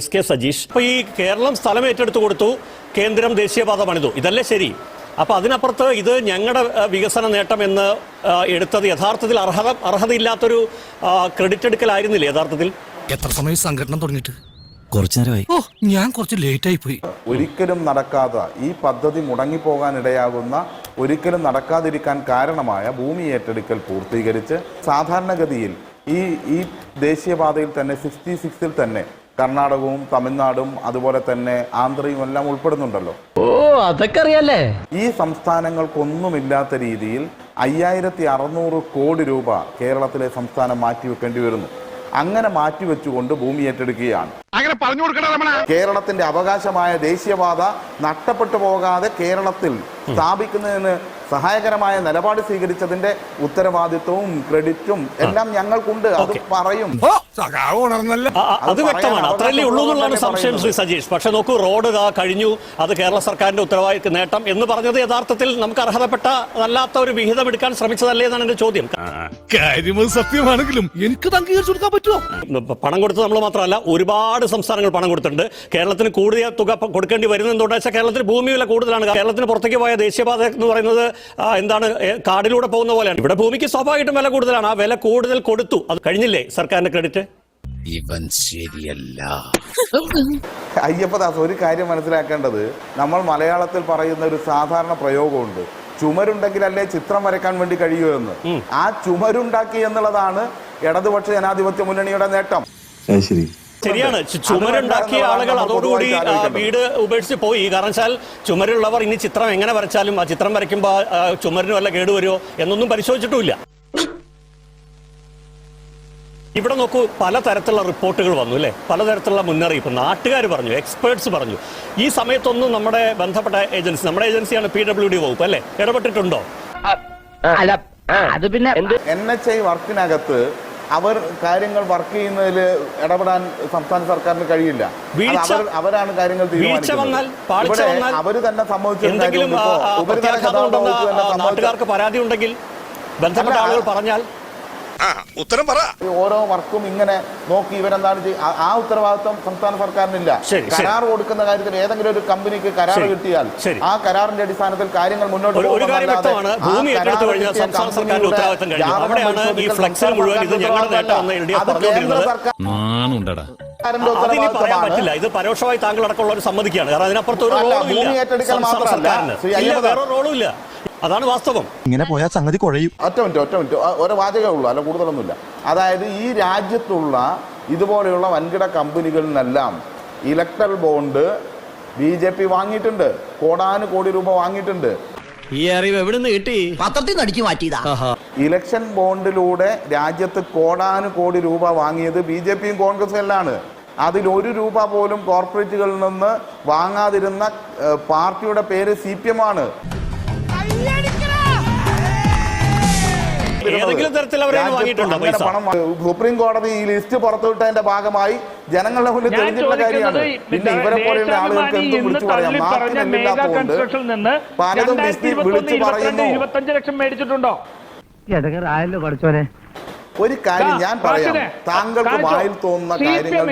S K Sajeesh ഈ കേരളം സ്ഥലം ഏറ്റെടുത്തു കൊടുത്തു കേന്ദ്രം ദേശീയപാത പണിതു. ഇതല്ലേ ശരി? അപ്പൊ അതിനപ്പുറത്ത് ഇത് ഞങ്ങളുടെ വികസന നേട്ടം എന്ന് എടുത്തത് യഥാർത്ഥത്തിൽ അർഹത അർഹതയില്ലാത്തൊരു ക്രെഡിറ്റ് എടുക്കലായിരുന്നില്ലേ യഥാർത്ഥത്തിൽ? എത്ര സമയം സംഘടന തുടങ്ങിയിട്ട്? കുറച്ചു നേരമായി. ഓ ഞാൻ കുറച്ച് ലേറ്റ് ആയി പോയി. ഒരിക്കലും നടക്കാത്ത ഈ പദ്ധതി മുടങ്ങിപ്പോകാൻ ഇടയാകുന്ന ഒരിക്കലും നടക്കാതിരിക്കാൻ കാരണമായ ഭൂമി ഏറ്റെടുക്കൽ പൂർത്തീകരിച്ച് സാധാരണഗതിയിൽ ഈ ഈ ദേശീയപാതയിൽ തന്നെ സിക്സ്റ്റി സിക്സിൽ തന്നെ കർണാടകവും തമിഴ്നാടും അതുപോലെ തന്നെ ആന്ധ്രയും എല്ലാം ഉൾപ്പെടുന്നുണ്ടല്ലോ. ഓ അതൊക്കെ അറിയാലേ ഈ സംസ്ഥാനങ്ങൾക്കൊന്നുമില്ലാത്ത രീതിയിൽ അയ്യായിരത്തി അറുന്നൂറ് കോടി രൂപ കേരളത്തിലെ സംസ്ഥാനം മാറ്റിവെക്കേണ്ടി വരുന്നു. അങ്ങനെ മാറ്റിവെച്ചുകൊണ്ട് ഭൂമി ഏറ്റെടുക്കുകയാണ്. കേരളത്തിന്റെ അവകാശമായ ദേശീയപാത നഷ്ടപ്പെട്ടു പോകാതെ കേരളത്തിൽ സ്ഥാപിക്കുന്നതിന് സഹായകരമായ നിലപാട് സ്വീകരിച്ചതിന്റെ ഉത്തരവാദിത്വവും ക്രെഡിറ്റും എല്ലാം ഞങ്ങൾക്കുണ്ട്. അത് പറയും. അത് വ്യക്തമാണ്. അത്രയല്ലേ ഉള്ളൂ എന്നുള്ളതാണ് സംശയം ശ്രീ സജീഷ്. പക്ഷെ നോക്കൂ റോഡ് ഇതാ കഴിഞ്ഞു. അത് കേരള സർക്കാരിന്റെ ഉത്തരവാദിത്വ നേട്ടം എന്ന് പറഞ്ഞത് യഥാർത്ഥത്തിൽ നമുക്ക് അർഹതപ്പെട്ട അല്ലാത്ത ഒരു വിഹിതം എടുക്കാൻ ശ്രമിച്ചതല്ലേ എന്നാണ് എന്റെ ചോദ്യം. കാര്യം സത്യമാണെങ്കിലും എനിക്ക് അംഗീകരിച്ചു കൊടുക്കാൻ പറ്റുമോ? പണം കൊടുത്തത് നമ്മൾ മാത്രമല്ല ഒരുപാട് സംസ്ഥാനങ്ങൾ പണം കൊടുത്തിട്ടുണ്ട്. കേരളത്തിന് കൂടുതൽ തുക കൊടുക്കേണ്ടി വരുന്നത് എന്തുകൊണ്ടാ വെച്ചാൽ കേരളത്തിന് ഭൂമി വില കൂടുതലാണ്. കേരളത്തിന് പുറത്തേക്ക് പോയ ദേശീയപാത എന്ന് പറയുന്നത് എന്താണ് കാടിലൂടെ പോകുന്ന പോലെയാണ്. ഇവിടെ ഭൂമിക്ക് സ്വാഭാവികമായിട്ടും വില കൂടുതലാണ്. ആ വില കൂടുതൽ കൊടുത്തു. അത് കഴിഞ്ഞില്ലേ സർക്കാരിന്റെ ക്രെഡിറ്റ്? ഇവൻ ശരിയല്ല. അയ്യപ്പദാസ് ഒരു കാര്യം മനസ്സിലാക്കേണ്ടത്. നമ്മൾ മലയാളത്തിൽ പറയുന്ന ഒരു സാധാരണ പ്രയോഗമുണ്ട്. ചുമരുണ്ടെങ്കിലല്ലേ ചിത്രം വരയ്ക്കാൻ വേണ്ടി കഴിയൂ എന്ന്. ആ ചുമരുണ്ടാക്കി എന്നുള്ളതാണ് ഇടതുപക്ഷ ജനാധിപത്യ മുന്നണിയുടെ നേട്ടം. ശരി. ശരിയാണ്. ചുമരുണ്ടാക്കിയ ആളുകൾ അതോടുകൂടി ആ, വീട് ഉപേക്ഷിച്ച് പോയി. കാരണം വെച്ചാൽ ചുമരുള്ളവർ ഇനി ചിത്രം എങ്ങനെ വരച്ചാലും ആ ചിത്രം വരയ്ക്കുമ്പോൾ ചുമരിനും വല്ല കേടുവരുമോ എന്നൊന്നും പരിശോധിച്ചിട്ടുമില്ല. ഇവിടെ നോക്കൂ പലതരത്തിലുള്ള റിപ്പോർട്ടുകൾ വന്നു അല്ലേ? പലതരത്തിലുള്ള മുന്നറിയിപ്പ്. നാട്ടുകാർ പറഞ്ഞു എക്സ്പേർട്സ് പറഞ്ഞു. ഈ സമയത്തൊന്നും നമ്മുടെ ബന്ധപ്പെട്ട ഏജൻസി നമ്മുടെ ഏജൻസിയാണ് പി ഡബ്ല്യു ഡി വകുപ്പ് അല്ലേ? ഇടപെട്ടിട്ടുണ്ടോ? അത് പിന്നെ എൻ എച്ച് ഐ വർക്കിനകത്ത് അവർ കാര്യങ്ങൾ വർക്ക് ചെയ്യുന്നതിൽ ഇടപെടാൻ സംസ്ഥാന സർക്കാരിന് കഴിയില്ല. അവരാണ് കാര്യങ്ങൾ തീരുമാനിക്കുന്നത്. അവർ തന്നെ സംഭവിച്ച എന്തെങ്കിലും ആ, ആ, പ്രത്യാഘാതം ഉണ്ടെന്ന് ആ, നാട്ടുകാർക്ക് പരാതി ഉണ്ടെങ്കിൽ ബന്ധപ്പെട്ട ആളുകൾ പറഞ്ഞാൽ ഉത്തരം പറ. ഓരോ വർക്കും ഇങ്ങനെ നോക്കി ഇവരെന്താണ് ആ- ആ ഉത്തരവാദിത്വം സംസ്ഥാന സർക്കാരിനില്ല. കരാർ കൊടുക്കുന്ന കാര്യത്തിൽ ഏതെങ്കിലും ഒരു കമ്പനിക്ക് കരാർ കിട്ടിയാൽ ആ കരാറിന്റെ അടിസ്ഥാനത്തിൽ കാര്യങ്ങൾ മുന്നോട്ട് പറ്റില്ല. ഇത് പരോക്ഷമായി താങ്കൾ അടക്കമുള്ള ഒരു സമ്മതിക്കുകയാണ്. കാരണം അതിനപ്പുറത്ത് ഒരു റോളും ഇല്ല. സർക്കാരിന്. ശ്രീ ഇല്ല വേറെ റോളും ഇല്ല. അതാണ് വാസ്തവം. ഇങ്ങനെ പോയാൽ സംഗതി കുഴയും. ഒറ്റ മിനിറ്റ് ഒറ്റ മിനിറ്റ്. ഓരോ ഒരു വാചകമേ ഉള്ളൂ അല്ല കൂടുതലൊന്നുമില്ല. അതായത് ഈ രാജ്യത്തുള്ള ഇതുപോലെയുള്ള വൻകിട കമ്പനികളിൽ നിന്നെല്ലാം electoral bond B J P വാങ്ങിയിട്ടുണ്ട് കോടാനു കോടി രൂപ വാങ്ങിയിട്ടുണ്ട്. ഈ അറിവ് എവിടെ നിന്ന് കിട്ടി? പത്രത്തിൽ നിന്ന് അടിച്ചു മാറ്റിയതാ. ഇലക്ഷൻ ബോണ്ടിലൂടെ രാജ്യത്ത് കോടാനു കോടി രൂപ വാങ്ങിയത് ബി ജെ പിയും കോൺഗ്രസും എല്ലാമാണ് അതിൽ ഒരു രൂപ പോലും കോർപ്പറേറ്റുകളിൽ നിന്ന് വാങ്ങാതിരുന്ന പാർട്ടിയുടെ പേര് സി പി എം ആണ്. ഏതെങ്കിലും തരത്തിൽ അവരെ രാജ്യത്ത് വാങ്ങിയിട്ടുണ്ടോ പൈസ? പണം വാ- സുപ്രീം കോടതി ഈ ലിസ്റ്റ് പുറത്തുവിട്ടതിന്റെ ഭാഗമായി ജനങ്ങളുടെ മുന്നിൽ തെളിഞ്ഞിട്ടുള്ള കാര്യമാണ്. പിന്നെ ഇവരെ പോലെയുള്ള ആളുകൾക്ക് എന്തും വിളിച്ചു പറയാം. തള്ളി പറഞ്ഞ മാർക്കിന് മേഘ കൺസ്ട്രക്ഷനിൽ നിന്ന് പലതും വിളിച്ചു പറയുന്നു. ഇരുപത്തഞ്ച് ലക്ഷം മേടിച്ചിട്ടുണ്ടോ? ആയല്ലോ പഠിച്ചോനെ ഒരു കാര്യം ഞാൻ പറയാം. താങ്കൾക്ക് വായിൽ തോന്നുന്ന കാര്യങ്ങൾ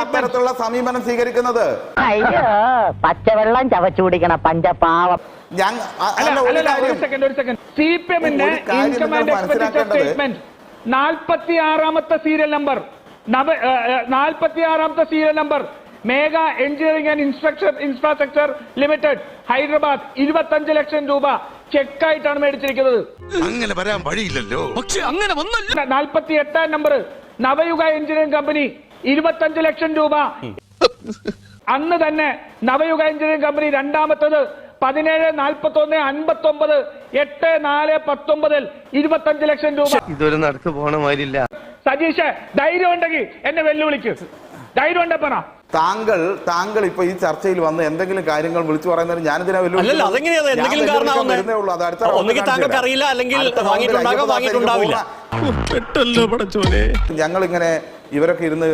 അത്തരത്തിലുള്ള സമീപനം സ്വീകരിക്കുന്നത്. പച്ചവെള്ളം ചവച്ചു കുടിക്കണ പഞ്ചപാവം. മനസ്സിലാക്കേണ്ടത് നാൽപ്പത്തി ആറാമത്തെ സീരിയൽ നമ്പർ. നാൽപ്പത്തി ആറാമത്തെ serial number. Megha engineering and instructure infrastructure limited Hyderabad ഇരുപത്തഞ്ച് ലക്ഷം രൂപ ചെക്കായിട്ടാണ് മേടിച്ചിരിക്കുന്നത്. അങ്ങനെ വരാൻ വഴിയില്ലല്ലോ. പക്ഷെ അങ്ങനെ വന്നല്ല. നാൽപ്പത്തി എട്ടാം നമ്പർ നവയുഗ എഞ്ചിനീയറിംഗ് കമ്പനി ഇരുപത്തഞ്ച് ലക്ഷം രൂപ. അന്ന് തന്നെ നവയുഗ എഞ്ചിനീയറിംഗ് കമ്പനി രണ്ടാമത്തത് പതിനേഴ് നാൽപ്പത്തി ഒന്ന് അൻപത്തി ഒമ്പത് എട്ട് നാല് പത്തൊമ്പതിൽ ഇരുപത്തഞ്ച് ലക്ഷം രൂപ. ഇതൊരു നടക്ക് പോണ മാതിരില്ല. സജീഷ് ധൈര്യം ഉണ്ടെങ്കിൽ എന്നെ വെല്ലുവിളിക്ക്. ധൈര്യം ഉണ്ടെ പറ. താങ്കൾ താങ്കൾ ഇപ്പൊ ഈ ചർച്ചയിൽ വന്ന് എന്തെങ്കിലും കാര്യങ്ങൾ വിളിച്ചു പറയുന്നത് ഞാനിതിനെ ഞങ്ങൾ ഇങ്ങനെ ഇവരൊക്കെ ഇരുന്ന്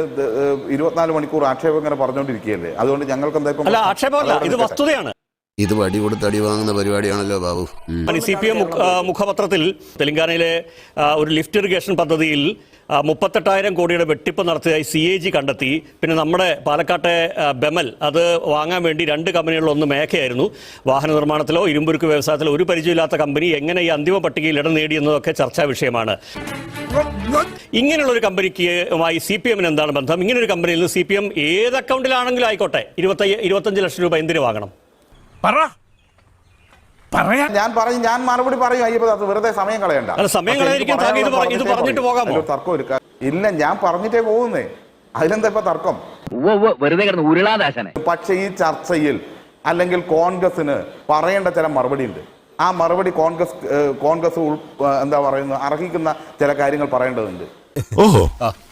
ഇരുപത്തിനാല് മണിക്കൂർ ആക്ഷേപം ഇങ്ങനെ പറഞ്ഞുകൊണ്ടിരിക്കുകയല്ലേ? അതുകൊണ്ട് ഞങ്ങൾക്ക് എന്താ ഇപ്പം ആക്ഷേപമല്ല. ഇത് വസ്തുതയാണ്. ഇത് വടി കൊടുത്ത് അടി വാങ്ങുന്ന പരിപാടിയാണല്ലോ ബാബു. സി പി എം മുഖപത്രത്തിൽ തെലങ്കാനയിലെ ഒരു ലിഫ്റ്റ് ഇറിഗേഷൻ പദ്ധതിയിൽ മുപ്പത്തെട്ടായിരം കോടിയുടെ വെട്ടിപ്പ് നടത്തിയതായി സി എ ജി കണ്ടെത്തി. പിന്നെ നമ്മുടെ പാലക്കാട്ടെ ബെമൽ അത് വാങ്ങാൻ വേണ്ടി രണ്ട് കമ്പനികളിൽ ഒന്ന് മേഘയായിരുന്നു വാഹന നിർമ്മാണത്തിലോ ഇരുമ്പുരുക്ക് വ്യവസായത്തിലോ ഒരു പരിചയമില്ലാത്ത കമ്പനി എങ്ങനെ ഈ അന്തിമ പട്ടികയിൽ ഇടം നേടിയെന്നതൊക്കെ ചർച്ചാ വിഷയമാണ്. ഇങ്ങനെയുള്ള ഒരു കമ്പനിക്കുമായി സി പി എമ്മിന് എന്താണ് ബന്ധം? ഇങ്ങനെ ഒരു കമ്പനിയിൽ നിന്ന് സി പി എം ഏത് അക്കൗണ്ടിലാണെങ്കിലും ആയിക്കോട്ടെ ഇരുപത്തയ്യ ഇരുപത്തഞ്ച് ലക്ഷം രൂപ എന്തിനു വാങ്ങണം? പറ. പറയാ ഞാൻ പറയും ഞാൻ മറുപടി പറയും അയ്യപ്പദാസ് വെറുതെ സമയം കളയണ്ട. സമയം ഇത് പറഞ്ഞിട്ട് പോകാമോ? തർക്കം ഒരു ഇല്ല ഞാൻ പറഞ്ഞിട്ടേ പോകുന്നേ. അതിലെന്താ ഇപ്പൊ തർക്കം? വെറുതെ കിടന്ന് ഉരുളാദാശനെ. പക്ഷേ ഈ ചർച്ചയിൽ അല്ലെങ്കിൽ കോൺഗ്രസിന് പറയേണ്ട ചില മറുപടി ഉണ്ട് ആ മറുപടി കോൺഗ്രസ് കോൺഗ്രസ് ഉൾ- എന്താ പറയുന്നത് അർഹിക്കുന്ന ചില കാര്യങ്ങൾ പറയേണ്ടതുണ്ട്. ഓഹോ.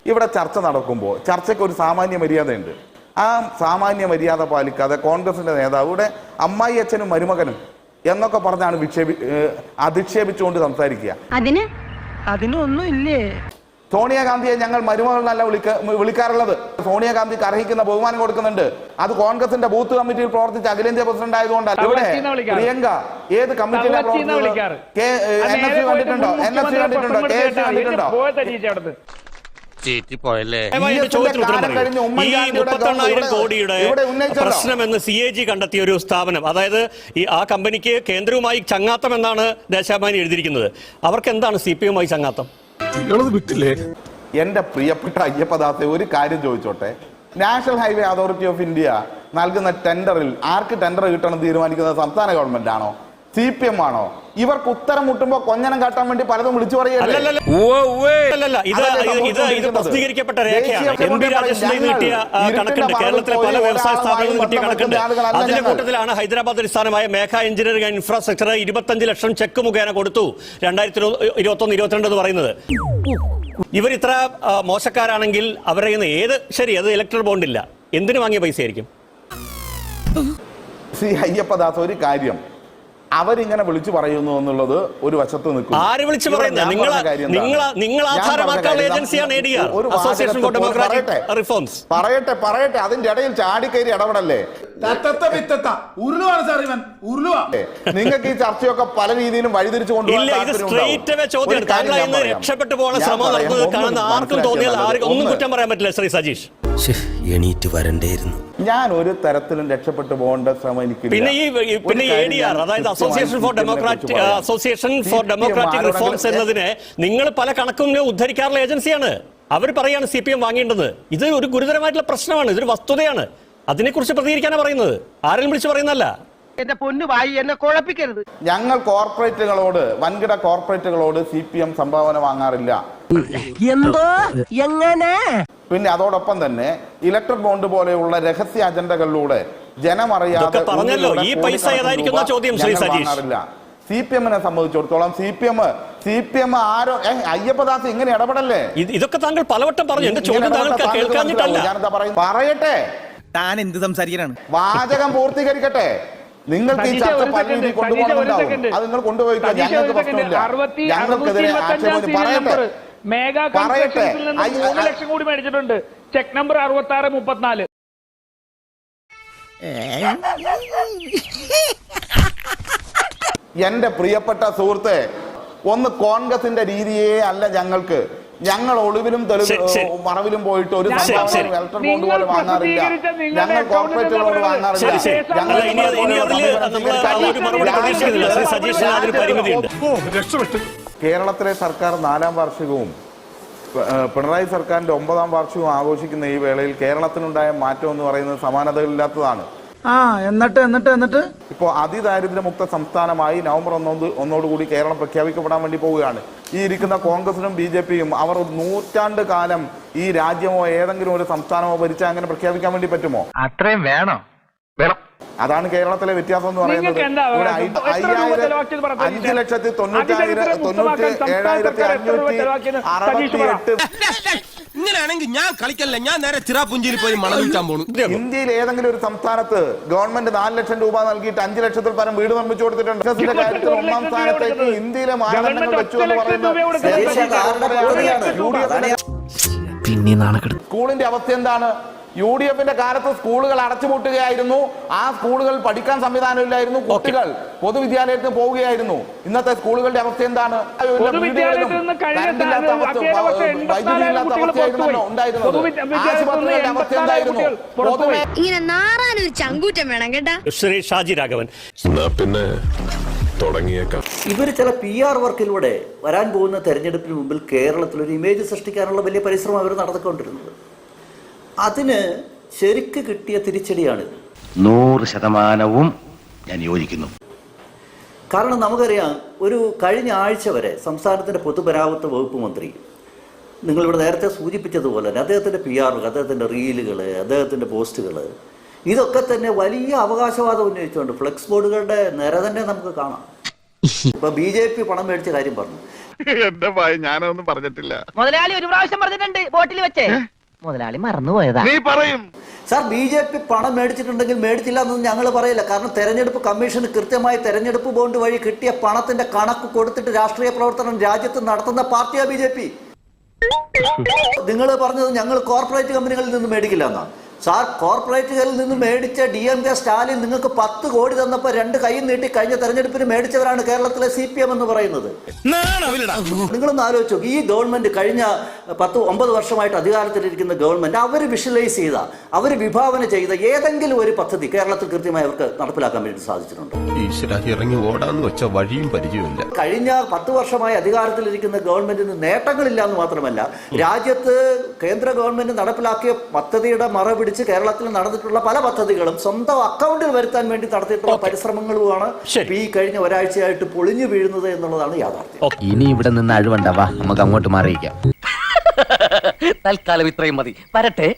ഇവിടെ ചർച്ച നടക്കുമ്പോൾ ചർച്ചയ്ക്ക് ഒരു സാമാന്യ മര്യാദയുണ്ട്. ആ സാമാന്യ മര്യാദ പാലിക്കാതെ കോൺഗ്രസിന്റെ നേതാവ് ഇവിടെ അമ്മായി അച്ഛനും മരുമകനും എന്നൊക്കെ പറഞ്ഞാണ് വിക്ഷേപി അധിക്ഷേപിച്ചുകൊണ്ട് സംസാരിക്കുക. അതിന്? അതിനൊന്നും ഇല്ലേ? സോണിയാഗാന്ധിയെ ഞങ്ങൾ മരുമകളെന്നല്ല വിളിക്ക വിളിക്കാറുള്ളത്. സോണിയാഗാന്ധിക്ക് അർഹിക്കുന്ന ബഹുമാനം കൊടുക്കുന്നുണ്ട്. അത് കോൺഗ്രസിന്റെ ബൂത്ത് കമ്മിറ്റിയിൽ പ്രവർത്തിച്ച അഖിലേന്ത്യാ പ്രസിഡന്റ് ആയതുകൊണ്ടാണ്. ഇവിടെ പ്രിയങ്ക ഏത് കമ്മിറ്റിയിലാണ് പ്രവർത്തിക്കുന്നത് എൻ എസ് കണ്ടിട്ടുണ്ടോ? എൻ എസ് സി കണ്ടിട്ടുണ്ടോ? കെ എസ് സി കണ്ടിട്ടുണ്ടോ? പോയ തരീച്ച അവിടുന്ന് ദയവായി എന്റെ ഈ ചോദ്യത്തിന് ഉത്തരം കാലം കഴിഞ്ഞ് പറയൂ. ഈ ഉമ്മൻചാണ്ടിയുടെ മുപ്പത്തെണ്ണായിരം കോടിയുടെ. പ്രശ്നമെന്ന് സി എ ജി കണ്ടെത്തിയ ഒരു സ്ഥാപനം. അതായത് ഈ ആ കമ്പനിക്ക് കേന്ദ്രവുമായി ചങ്ങാത്തം എന്നാണ് ദേശാഭിമാനി എഴുതിയിരിക്കുന്നത്. അവർക്ക് എന്താണ് സി പി എമ്മുമായി ചങ്ങാത്തം? വിട്ടില്ലേ? എന്റെ പ്രിയപ്പെട്ട അയ്യപ്പദാസെ ഒരു കാര്യം ചോദിച്ചോട്ടെ. National highway authority of India നൽകുന്ന ടെൻഡറിൽ ആർക്ക് ടെൻഡർ കിട്ടണം തീരുമാനിക്കുന്നത് സംസ്ഥാന ഗവൺമെന്റ് ആണോ സി പി എം ആണോ ഇവർക്ക് ഉത്തരം മുട്ടുമ്പോ കൊഞ്ഞനം കാട്ടാൻ വേണ്ടി പലതും വിളിച്ചു പറയുകയാണ് അതിന്റെ കൂട്ടത്തിലാണ് ഹൈദരാബാദ് അടിസ്ഥാനമായ മേഘ എഞ്ചിനീയറിംഗ് ആൻഡ് ഇൻഫ്രാസ്ട്രക്ചർ ഇരുപത്തഞ്ച് ലക്ഷം ചെക്ക് മുഖേന കൊടുത്തു രണ്ടായിരത്തി ഇരുപത്തി ഒന്ന് ഇരുപത്തിരണ്ട് എന്ന് പറയുന്നത്. ഇവർ ഇത്ര മോശക്കാരാണെങ്കിൽ അവരെ ഏത് ശരി അത് ഇലക്ട്രൽ ബോണ്ടില്ല എന്തിനു വാങ്ങിയ പൈസ ആയിരിക്കും അയ്യപ്പദാസ് ഒരു കാര്യം. അവരിങ്ങനെ വിളിച്ചു പറയുന്നു എന്നുള്ളത് ഒരു വശത്ത് നിൽക്കും ആര് വിളിച്ചു പറയുന്നത്? നിങ്ങൾ- നിങ്ങൾ- നിങ്ങൾ ആധാരമാക്കാനുള്ള ഏജൻസിയാണ് ADR, Association for Democratic Reforms. പറയട്ടെ പറയട്ടെ. അതിന്റെ ഇടയിൽ ചാടിക്കയറി ഇടപെടല്ലേ? നിങ്ങൾക്ക് ഈ ചർച്ചയൊക്കെ പല രീതിയിലും വഴിതിരിച്ചു കൊണ്ടുപോകാൻ. രക്ഷപ്പെട്ടു പോകാൻ ശ്രമം. കാണുന്ന ആർക്കും തോന്നിയാൽ ആർക്കും ഒന്നും കുറ്റം പറയാൻ പറ്റില്ല ശ്രീ സജീഷ്. എണീറ്റ് വരണ്ടേയിരുന്നു. ഞാൻ ഒരു തരത്തിലും രക്ഷപ്പെട്ടു പോകേണ്ട ശ്രമം എനിക്ക് പിന്നെ ഈ പിന്നെ എ ഡി ആർ അതായത് association for democratic association for democratic reforms എന്നതിനെ നിങ്ങൾ പല കണക്കും ഉദ്ധരിക്കാറുള്ള ഏജൻസിയാണ്. അവർ പറയാണ് സി പി എം വാങ്ങേണ്ടത് ഇത് ഒരു ഗുരുതരമായിട്ടുള്ള പ്രശ്നമാണ്. ഇതൊരു വസ്തുതയാണ്. അതിനെക്കുറിച്ച് പ്രതികരിക്കാനാണ് പറയുന്നത്. ആരെങ്കിലും വിളിച്ച് പറയുന്നതല്ല. എന്റെ പൊന്നു വായി എന്നെ കുഴപ്പിക്കരുത്. ഞങ്ങൾ കോർപ്പറേറ്റുകളോട് വൻകിട കോർപ്പറേറ്റുകളോട് സി പി എം സംഭാവന വാങ്ങാറില്ല. എന്തോ എങ്ങനെ പിന്നെ അതോടൊപ്പം തന്നെ ഇലക്ട്രിക് ബോണ്ട് പോലെയുള്ള രഹസ്യ അജണ്ടകളിലൂടെ ജനമറിയാതെ പറഞ്ഞല്ലോ. ഈ പൈസ കോടിക്കണക്കിന് ഏതായിരിക്കും ചോദ്യം, ശ്രീ സതീഷ്. സി പി എമ്മിനെ സംബന്ധിച്ചിടത്തോളം C P M C P M ആരോ അയ്യപ്പദാസ് ഇങ്ങനെ ഇടപെടല്ലേ ഇതൊക്കെ താങ്കൾ പലവട്ടം പറഞ്ഞു എന്റെ ചോദ്യം താങ്കൾക്ക് കേൾക്കാഞ്ഞിട്ടല്ല. ഞാനെന്താ പറയുന്നത്? പറയട്ടെ താൻ എന്ത് സംസാരിക്കാനാണ് വാചകം പൂർത്തീകരിക്കട്ടെ നിങ്ങൾക്ക് ഈ ചർച്ച പല രീതിയിൽ second. അത് നിങ്ങൾ കൊണ്ടുപോയിക്കോ ഞങ്ങൾക്ക്. പ്രശ്നമില്ല ഞങ്ങൾക്കെതിരെ ആക്ഷേപം പറയട്ടെ. മേഘാ. കൺസ്ട്രക്ഷൻസിൽ നിന്ന് മൂന്ന് ലക്ഷം കൂടി മേടിച്ചിട്ടുണ്ട്. ചെക്ക് നമ്പർ അറുപത്തി ആറ് മുപ്പത്തിനാല്. എന്റെ പ്രിയപ്പെട്ട സുഹൃത്തെ ഒന്ന് കോൺഗ്രസിന്റെ രീതിയേ അല്ല ഞങ്ങൾക്ക്. ഞങ്ങൾ ഒളിവിലും. മറവിലും പോയിട്ട് ഒരു ബോണ്ട് പോലെ വാങ്ങാറില്ല. ഞങ്ങൾ കോർപ്പറേറ്റുകളോട് വാങ്ങാറില്ല. ഞങ്ങൾ കേരളത്തിലെ സർക്കാർ നാലാം വാർഷികവും പിണറായി സർക്കാരിന്റെ ഒമ്പതാം വാർഷികവും ആഘോഷിക്കുന്ന ഈ വേളയിൽ കേരളത്തിനുണ്ടായ മാറ്റം എന്ന് പറയുന്നത് സമാനതകളില്ലാത്തതാണ്. ആ എന്നിട്ട് എന്നിട്ട് എന്നിട്ട്? ഇപ്പോൾ അതിദാരിദ്ര്യമുക്ത സംസ്ഥാനമായി നവംബർ ഒന്നോട് ഒന്നോടുകൂടി കേരളം പ്രഖ്യാപിക്കപ്പെടാൻ വേണ്ടി പോവുകയാണ്. ഈ ഇരിക്കുന്ന കോൺഗ്രസിനും ബി ജെ പിയും അവർ നൂറ്റാണ്ട് കാലം ഈ രാജ്യമോ ഏതെങ്കിലും ഒരു സംസ്ഥാനമോ ഭരിച്ചാൽ അങ്ങനെ പ്രഖ്യാപിക്കാൻ വേണ്ടി പറ്റുമോ? അത്രയും വേണം. വേണം. അതാണ് കേരളത്തിലെ വ്യത്യാസം എന്ന് പറയുന്നത്. ഇവിടെ അയ്യായിരം? അഞ്ച് ലക്ഷത്തി തൊണ്ണൂറ്റായിരം തൊണ്ണൂറ്റി ഏഴായിരത്തി അഞ്ഞൂറ്റി അറുപത്തി എട്ട് ഇങ്ങനെയാണെങ്കിൽ ഞാൻ കളിക്കല്ല? ഞാൻ നേരെ ചിറാപുഞ്ചിയിൽ പോയി മണം വിൽക്കാൻ പോണു. ഇന്ത്യയിൽ ഏതെങ്കിലും ഒരു സംസ്ഥാനത്ത് ഗവൺമെന്റ് നാല് ലക്ഷം രൂപ നൽകിയിട്ട് അഞ്ച് ലക്ഷത്തിൽ പരം വീട് നിർമ്മിച്ചു കൊടുത്തിട്ടുണ്ട്. ബിസിനസിന്റെ കാര്യത്തിൽ ഒന്നാം സ്ഥാനത്തേക്ക് ഇന്ത്യയിലെ മാനദണ്ഡങ്ങൾ വെച്ചു എന്ന് പറയുന്നത്. യു ഡി എഫിന്റെ പിന്നെ സ്കൂളിന്റെ അവസ്ഥ എന്താണ്? യു ഡി എഫിന്റെ കാലത്ത് സ്കൂളുകൾ അടച്ചുപൂട്ടുകയായിരുന്നു. ആ സ്കൂളുകൾ പഠിക്കാൻ സംവിധാനമില്ലായിരുന്നു. കുട്ടികൾ പൊതുവിദ്യാലയത്തിന് പോവുകയായിരുന്നു. ഇന്നത്തെ സ്കൂളുകളുടെ അവസ്ഥ എന്താണ്? പൊതുവിദ്യാലയത്തിൽ പൊതുവിദ്യാലയത്തിൽ ഷാജി രാഘവൻ. പിന്നെ തുടങ്ങിയേക്കാം. ഇവർ ചില പി ആർ വർക്കിലൂടെ വരാൻ പോകുന്ന തെരഞ്ഞെടുപ്പിന് മുമ്പിൽ കേരളത്തിൽ ഒരു ഇമേജ് സൃഷ്ടിക്കാനുള്ള വലിയ പരിശ്രമം അവർ നടത്തിക്കൊണ്ടിരുന്നത് അതിന് ശരിക്ക് കിട്ടിയ തിരിച്ചടിയാണ്. നൂറ് ശതമാനവും ഞാൻ യോജിക്കുന്നു. കാരണം നമുക്കറിയാം ഒരു കഴിഞ്ഞ ആഴ്ച വരെ സംസ്ഥാനത്തിന്റെ പൊതുപരാമത്ത് വകുപ്പ് മന്ത്രി നിങ്ങളിവിടെ നേരത്തെ സൂചിപ്പിച്ചതുപോലെ തന്നെ അദ്ദേഹത്തിന്റെ പി ആറുകൾ അദ്ദേഹത്തിന്റെ റീലുകൾ അദ്ദേഹത്തിന്റെ പോസ്റ്റുകൾ ഇതൊക്കെ തന്നെ വലിയ അവകാശവാദം ഉന്നയിച്ചുകൊണ്ട് ഫ്ലെക്സ് ബോർഡുകളുടെ നിര തന്നെ നമുക്ക് കാണാം. ഇപ്പൊ ബി ജെ പി പണം മേടിച്ച കാര്യം പറഞ്ഞു. എന്റെ ഞാനൊന്നും പറഞ്ഞിട്ടില്ല. മുതലാളി ഒരു പ്രാവശ്യം പറഞ്ഞിട്ടുണ്ട് ബോട്ടിൽ വെച്ചേ. മുതലാളി മറന്നുപോയതാ. നീ പറയും. സാർ ബി ജെ പി പണം മേടിച്ചിട്ടുണ്ടെങ്കിൽ മേടിച്ചില്ല എന്നൊന്നും ഞങ്ങൾ പറയില്ല. കാരണം തെരഞ്ഞെടുപ്പ് കമ്മീഷന് കൃത്യമായി തെരഞ്ഞെടുപ്പ് ബോണ്ട് വഴി കിട്ടിയ പണത്തിന്റെ കണക്ക് കൊടുത്തിട്ട് രാഷ്ട്രീയ പ്രവർത്തനം രാജ്യത്ത് നടത്തുന്ന പാർട്ടിയാ ബി ജെ പി. നിങ്ങൾ പറഞ്ഞത് ഞങ്ങൾ കോർപ്പറേറ്റ് കമ്പനികളിൽ നിന്ന് മേടിക്കില്ല എന്നാണ് സാർ കോർപ്പറേറ്റുകളിൽ നിന്ന് മേടിച്ച ഡി എം കെ സ്റ്റാലിൻ നിങ്ങൾക്ക് പത്ത് കോടി തന്നപ്പോൾ രണ്ട് കൈ നീട്ടി കഴിഞ്ഞ തെരഞ്ഞെടുപ്പിന് മേടിച്ചവരാണ് കേരളത്തിലെ സി പി എം എന്ന് പറയുന്നത്. നിങ്ങളൊന്ന് ആലോചിച്ചു ഈ ഗവൺമെന്റ് കഴിഞ്ഞ പത്ത് ഒമ്പത് വർഷമായിട്ട് അധികാരത്തിലിരിക്കുന്ന ഗവൺമെന്റ് അവർ വിഷ്വലൈസ് ചെയ്ത അവർ വിഭാവന ചെയ്ത ഏതെങ്കിലും ഒരു പദ്ധതി കേരളത്തിൽ കൃത്യമായി അവർക്ക് നടപ്പിലാക്കാൻ വേണ്ടി സാധിച്ചിട്ടുണ്ട്. ഇറങ്ങി ഓടാന്ന് വെച്ച വഴിയും പരിചയമില്ല കഴിഞ്ഞ പത്ത് വർഷമായി അധികാരത്തിലിരിക്കുന്ന ഗവൺമെന്റിന് നേട്ടങ്ങളില്ല എന്ന് മാത്രമല്ല രാജ്യത്ത് കേന്ദ്ര ഗവൺമെന്റ് നടപ്പിലാക്കിയ പദ്ധതിയുടെ മറ പിടിച്ച് കേരളത്തിൽ നടന്നിട്ടുള്ള പല പദ്ധതികളും സ്വന്തം അക്കൗണ്ടിൽ വരുത്താൻ വേണ്ടി നടത്തിയിട്ടുള്ള പരിശ്രമങ്ങളുമാണ് ശരി. ഈ കഴിഞ്ഞ ഒരാഴ്ചയായിട്ട് പൊളിഞ്ഞു വീഴുന്നത് എന്നുള്ളതാണ് യാഥാർത്ഥ്യം. ഇനി ഇവിടെ നിന്ന് അഴിവുണ്ടാവാ നമുക്ക് അങ്ങോട്ട് മാറിയിക്കാം തൽക്കാലം ഇത്രയും മതി. വരട്ടെ.